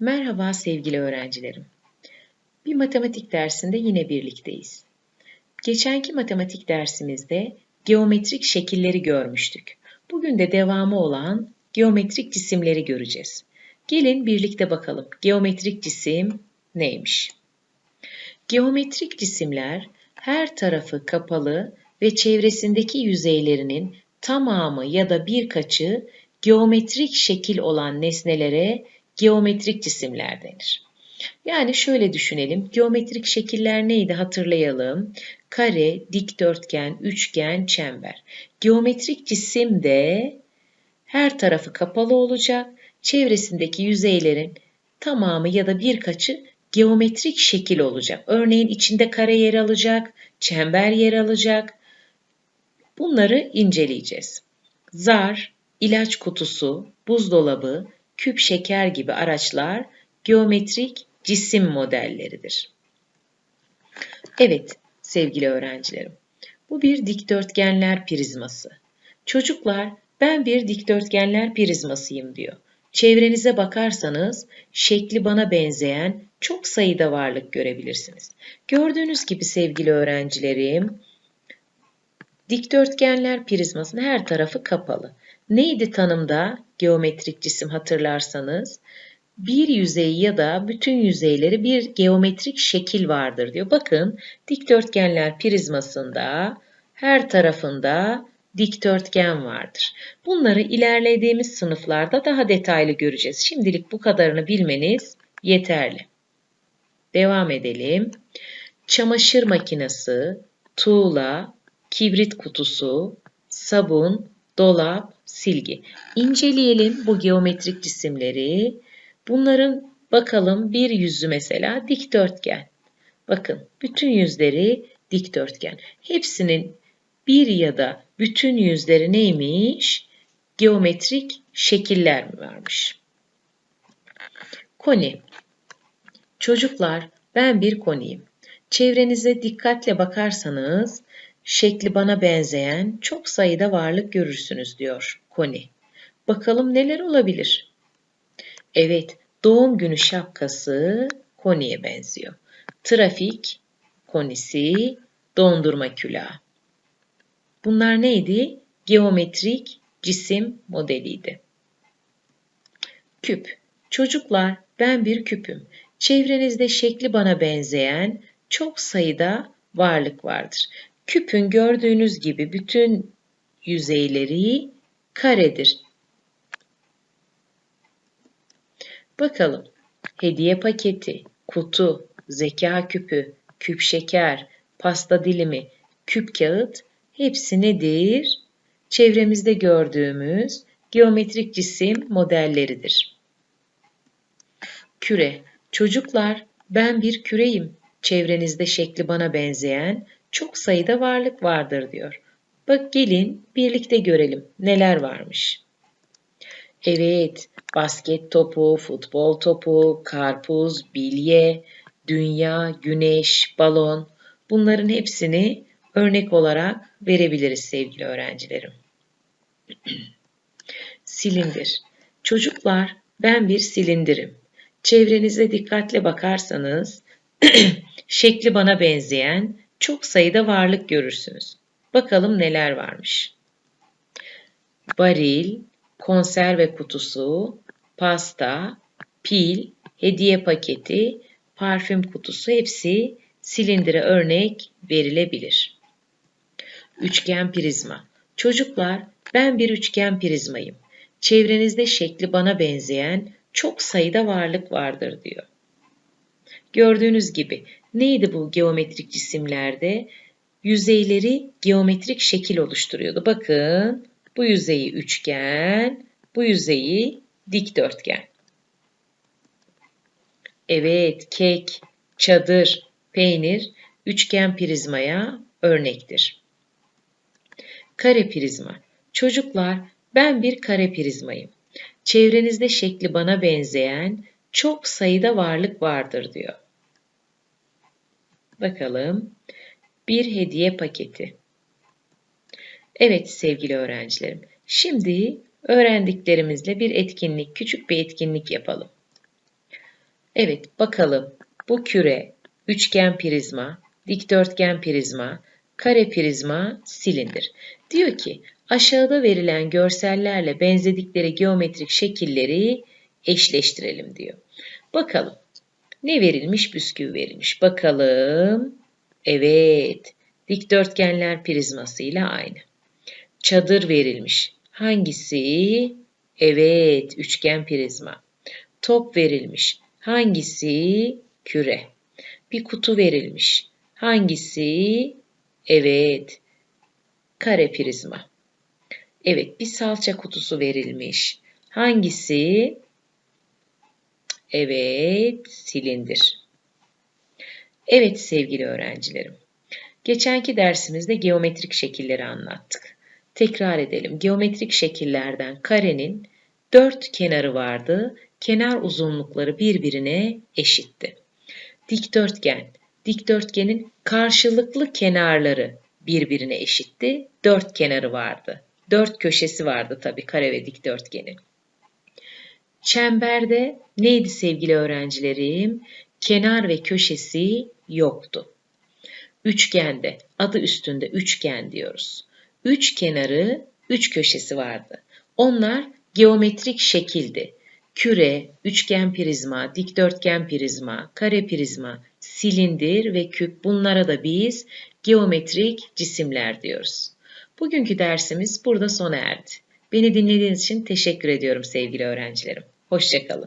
Merhaba sevgili öğrencilerim. Bir matematik dersinde yine birlikteyiz. Geçenki matematik dersimizde geometrik şekilleri görmüştük. Bugün de devamı olan geometrik cisimleri göreceğiz. Gelin birlikte bakalım geometrik cisim neymiş? Geometrik cisimler her tarafı kapalı ve çevresindeki yüzeylerinin tamamı ya da birkaçı geometrik şekil olan nesnelere geometrik cisimler denir. Yani şöyle düşünelim. Geometrik şekiller neydi hatırlayalım. Kare, dikdörtgen, üçgen, çember. Geometrik cisim de her tarafı kapalı olacak. Çevresindeki yüzeylerin tamamı ya da birkaçı geometrik şekil olacak. Örneğin içinde kare yer alacak, çember yer alacak. Bunları inceleyeceğiz. Zar, ilaç kutusu, buzdolabı, küp şeker gibi araçlar geometrik cisim modelleridir. Evet sevgili öğrencilerim, bu bir dikdörtgenler prizması. Çocuklar ben bir dikdörtgenler prizmasıyım diyor. Çevrenize bakarsanız şekli bana benzeyen çok sayıda varlık görebilirsiniz. Gördüğünüz gibi sevgili öğrencilerim, dikdörtgenler prizmasının her tarafı kapalı. Neydi tanımda geometrik cisim hatırlarsanız? Bir yüzey ya da bütün yüzeyleri bir geometrik şekil vardır diyor. Bakın dikdörtgenler prizmasında her tarafında dikdörtgen vardır. Bunları ilerlediğimiz sınıflarda daha detaylı göreceğiz. Şimdilik bu kadarını bilmeniz yeterli. Devam edelim. Çamaşır makinesi, tuğla, kibrit kutusu, sabun, dolap, silgi. İnceleyelim bu geometrik cisimleri. Bunların bakalım bir yüzü mesela dikdörtgen. Bakın bütün yüzleri dikdörtgen. Hepsinin bir ya da bütün yüzleri neymiş? Geometrik şekiller mi varmış? Koni. Çocuklar ben bir koniyim. Çevrenize dikkatle bakarsanız şekli bana benzeyen çok sayıda varlık görürsünüz diyor Koni. Bakalım neler olabilir? Evet, doğum günü şapkası Koni'ye benziyor. Trafik konisi, dondurma külahı. Bunlar neydi? Geometrik cisim modeliydi. Küp. Çocuklar ben bir küpüm. Çevrenizde şekli bana benzeyen çok sayıda varlık vardır. Küpün gördüğünüz gibi bütün yüzeyleri karedir. Bakalım. Hediye paketi, kutu, zeka küpü, küp şeker, pasta dilimi, küp kağıt hepsi nedir? Çevremizde gördüğümüz geometrik cisim modelleridir. Küre. Çocuklar ben bir küreyim. Çevrenizde şekli bana benzeyen çok sayıda varlık vardır diyor. Bak gelin birlikte görelim neler varmış. Evet, basket topu, futbol topu, karpuz, bilye, dünya, güneş, balon bunların hepsini örnek olarak verebiliriz sevgili öğrencilerim. Silindir. Çocuklar ben bir silindirim. Çevrenize dikkatle bakarsanız şekli bana benzeyen çok sayıda varlık görürsünüz. Bakalım neler varmış. Baril, konserve kutusu, pasta, pil, hediye paketi, parfüm kutusu hepsi silindire örnek verilebilir. Üçgen prizma. Çocuklar ben bir üçgen prizmayım. Çevrenizde şekli bana benzeyen çok sayıda varlık vardır diyor. Gördüğünüz gibi neydi bu geometrik cisimlerde? Yüzeyleri geometrik şekil oluşturuyordu. Bakın bu yüzeyi üçgen, bu yüzeyi dikdörtgen. Evet, kek, çadır, peynir üçgen prizmaya örnektir. Kare prizma. Çocuklar, ben bir kare prizmayım. Çevrenizde şekli bana benzeyen çok sayıda varlık vardır diyor. Bakalım. Bir hediye paketi. Evet sevgili öğrencilerim. Şimdi öğrendiklerimizle bir etkinlik, küçük bir etkinlik yapalım. Evet bakalım bu küre, üçgen prizma, dikdörtgen prizma, kare prizma, silindir. Diyor ki aşağıda verilen görsellerle benzedikleri geometrik şekilleri eşleştirelim diyor. Bakalım ne verilmiş? Bisküvi verilmiş. Bakalım. Evet. Dikdörtgenler prizmasıyla aynı. Çadır verilmiş. Hangisi? Evet, üçgen prizma. Top verilmiş. Hangisi? Küre. Bir kutu verilmiş. Hangisi? Evet, kare prizma. Evet, bir salça kutusu verilmiş. Hangisi? Evet, silindir. Evet sevgili öğrencilerim. Geçenki dersimizde geometrik şekilleri anlattık. Tekrar edelim. Geometrik şekillerden karenin dört kenarı vardı. Kenar uzunlukları birbirine eşitti. Dikdörtgen. Dikdörtgenin karşılıklı kenarları birbirine eşitti. Dört kenarı vardı. Dört köşesi vardı tabii kare ve dikdörtgenin. Çemberde neydi sevgili öğrencilerim? Kenar ve köşesi yoktu. Üçgende adı üstünde üçgen diyoruz. Üç kenarı, üç köşesi vardı. Onlar geometrik şekildi. Küre, üçgen prizma, dikdörtgen prizma, kare prizma, silindir ve küp bunlara da biz geometrik cisimler diyoruz. Bugünkü dersimiz burada sona erdi. Beni dinlediğiniz için teşekkür ediyorum sevgili öğrencilerim. Hoşçakalın.